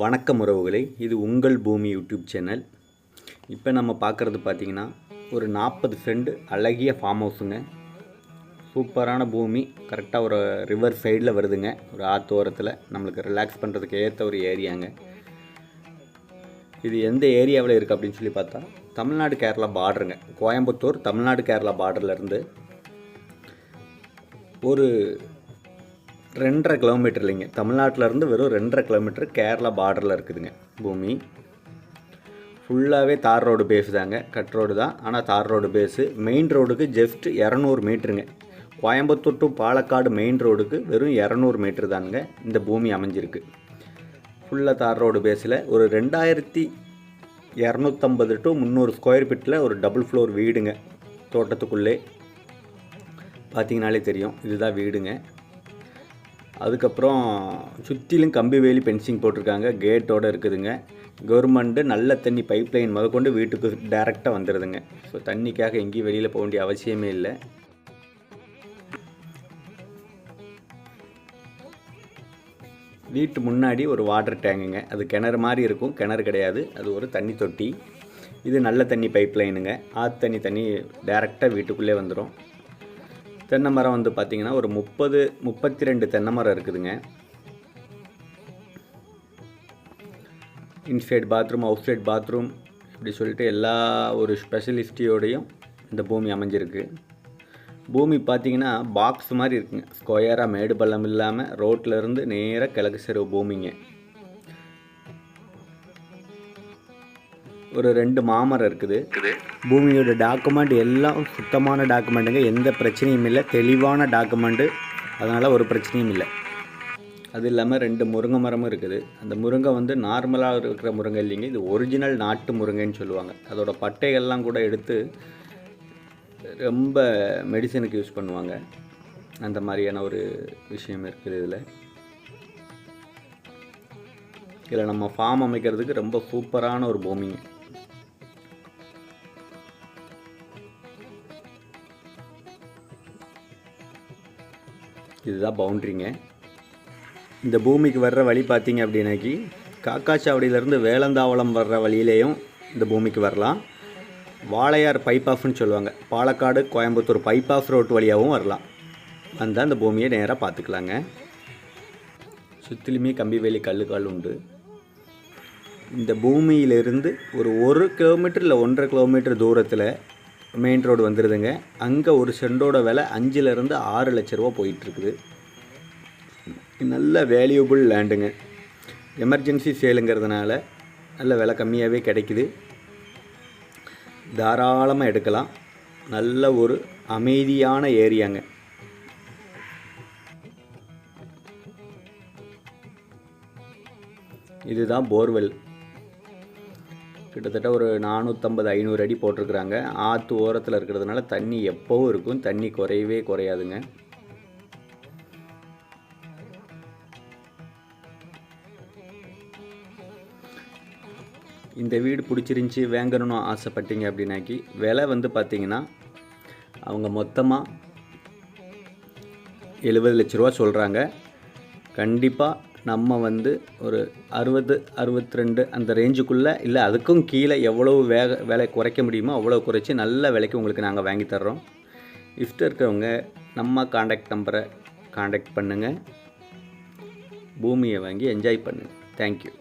வணக்கம் உறவுகளே இது உங்கள் பூமி யூடியூப் சேனல். இப்போ நம்ம பார்க்குறது பார்த்திங்கன்னா ஒரு நாற்பது சென்ட் அழகிய ஃபார்ம் ஹவுஸுங்க சூப்பரான பூமி கரெக்டாக ஒரு ரிவர் சைடில் வருதுங்க. ஒரு ஆத்தோரத்தில் நம்மளுக்கு ரிலாக்ஸ் பண்ணுறதுக்கு ஏற்ற ஒரு ஏரியாங்க இது எந்த ஏரியாவில் இருக்குது அப்படின்னு சொல்லி பார்த்தா தமிழ்நாடு கேரளா பார்டருங்க கோயம்புத்தூர் தமிழ்நாடு கேரளா பார்டர்லேருந்து ஒரு ரெண்டரை கிலோமீட்டர் இல்லைங்க. தமிழ்நாட்டில் இருந்து வெறும் ரெண்டரை கிலோமீட்டர் கேரளா பார்டரில் இருக்குதுங்க. பூமி. ஃபுல்லாகவே தார் ரோடு பேஸ் தாங்க. கட் ரோடு தான். ஆனால் தார் ரோடு பேஸு மெயின் ரோடுக்கு ஜஸ்ட் இரநூறு மீட்டருங்க கோயம்புத்தூர் டு பாலக்காடு மெயின் ரோடுக்கு வெறும் இரநூறு மீட்ரு தானுங்க இந்த பூமி அமைஞ்சிருக்கு. ஃபுல்லாக தார் ரோடு பேஸில் ஒரு ரெண்டாயிரத்தி இரநூத்தம்பது டு முந்நூறு ஸ்கொயர் ஃபீட்டில் ஒரு டபுள் ஃப்ளோர் வீடுங்க. தோட்டத்துக்குள்ளே. பார்த்தீங்கனாலே தெரியும். இதுதான் வீடுங்க. அதுக்கப்புறம் சுற்றிலும் கம்பி வேலி பென்சிங் போட்டிருக்காங்க. கேட்டோடு இருக்குதுங்க. கவர்மெண்ட்டு நல்ல தண்ணி பைப் லைன் முதற்கொண்டு வீட்டுக்கு டைரெக்டாக வந்துடுதுங்க ஸோ தண்ணிக்காக எங்கேயும் வெளியில் போக வேண்டிய அவசியமே இல்லை. வீட்டு முன்னாடி ஒரு வாட்டர் டேங்குங்க அது கிணறு மாதிரி இருக்கும். கிணறு கிடையாது. அது ஒரு தண்ணி தொட்டி. இது நல்ல தண்ணி பைப் லைனுங்க ஆற்று தண்ணி தண்ணி டேரெக்டாக வீட்டுக்குள்ளே வந்துடும் தென்னை மரம் வந்து பார்த்திங்கன்னா ஒரு முப்பது முப்பத்தி ரெண்டு தென்னை மரம் இருக்குதுங்க. Inside bathroom outside bathroom இப்படி சொல்லிட்டு எல்லா ஒரு ஸ்பெஷலிஸ்டியோடையும் இந்த பூமி அமைஞ்சிருக்கு. பூமி பார்த்தீங்கன்னா பாக்ஸ் மாதிரி இருக்குங்க. ஸ்கொயராக மேடு பள்ளம் இல்லாமல் ரோட்டில் இருந்து நேராக கிழக்கு செருவு பூமிங்க. ஒரு ரெண்டு மாமரம் இருக்குது. பூமியோட டாக்குமெண்ட் எல்லாம் சுத்தமான டாக்குமெண்ட்டுங்க எந்த பிரச்சனையும் இல்லை. தெளிவான டாக்குமெண்ட்டு அதனால் ஒரு பிரச்சனையும் இல்லை. அது இல்லாமல் ரெண்டு முருங்கை மரமும் இருக்குது. அந்த முருங்கை வந்து நார்மலாக இருக்கிற முருங்கை இல்லைங்க. இது ஒரிஜினல் நாட்டு முருங்கைன்னு சொல்லுவாங்க. அதோட பட்டைகள்லாம் கூட எடுத்து ரொம்ப மெடிசனுக்கு யூஸ் பண்ணுவாங்க. அந்த மாதிரியான ஒரு விஷயம் இருக்குது இதில். இதில் நம்ம ஃபார்ம் அமைக்கிறதுக்கு ரொம்ப சூப்பரான ஒரு பூமிங்க. இதுதான் பவுண்ட்ரிங்க. இந்த பூமிக்கு வர்ற வழி பார்த்தீங்க அப்படின்னாக்கி காக்காச்சாவடியிலேருந்து வேலந்தாவளம் வர்ற வழியிலேயும் இந்த பூமிக்கு வரலாம். வாழையார் பைப் ஆஃப்னு சொல்லுவாங்க. பாலக்காடு கோயம்புத்தூர் பைபாஃப் ரோட் வழியாகவும் வரலாம். வந்தால் அந்த பூமியை நேராக பார்த்துக்கலாங்க. சுற்றிலுமே கம்பிவேலி கல்லுக்கால் உண்டு. இந்த பூமியிலிருந்து ஒரு ஒரு கிலோமீட்டர் இல்லை ஒன்றரை கிலோமீட்டர் தூரத்தில் மெயின் ரோடு வந்துடுதுங்க அங்கே ஒரு செண்டோட விலை அஞ்சுலேருந்து ஆறு லட்ச ரூபா போயிட்டுருக்குது. நல்ல வேல்யூபிள் லேண்டுங்க எமர்ஜென்சி சேலுங்கிறதுனால நல்ல விலை கம்மியாகவே கிடைக்குது. தாராளமாக எடுக்கலாம். நல்ல ஒரு அமைதியான ஏரியாங்க. இதுதான் போர்வெல். கிட்டத்தட்ட ஒரு நானூற்றம்பது ஐநூறு அடி போட்டிருக்கிறாங்க. ஆற்று ஓரத்தில் இருக்கிறதுனால தண்ணி எப்போவும் இருக்கும். தண்ணி குறையவே குறையாதுங்க. இந்த வீடு பிடிச்சிருந்துச்சி வேங்கணும்னு ஆசைப்பட்டீங்க அப்படின்னாக்கி விலை வந்து பார்த்திங்கன்னா அவங்க மொத்தமாக எழுபது லட்ச ரூபா சொல்கிறாங்க கண்டிப்பாக நம்ம வந்து ஒரு அறுபது அறுபத்தி ரெண்டு அந்த ரேஞ்சுக்குள்ளே இல்லை அதுக்கும் கீழே எவ்வளோ வேக விலை குறைக்க முடியுமோ அவ்வளோ குறைச்சி நல்ல விலைக்கு உங்களுக்கு நாங்கள் வாங்கி தர்றோம். இஃப்ட் இருக்கிறவங்க நம்ம காண்டாக்ட் நம்பரை காண்டாக்ட் பண்ணுங்கள் பூமியை வாங்கி என்ஜாய் பண்ணுங்கள் தேங்க்யூ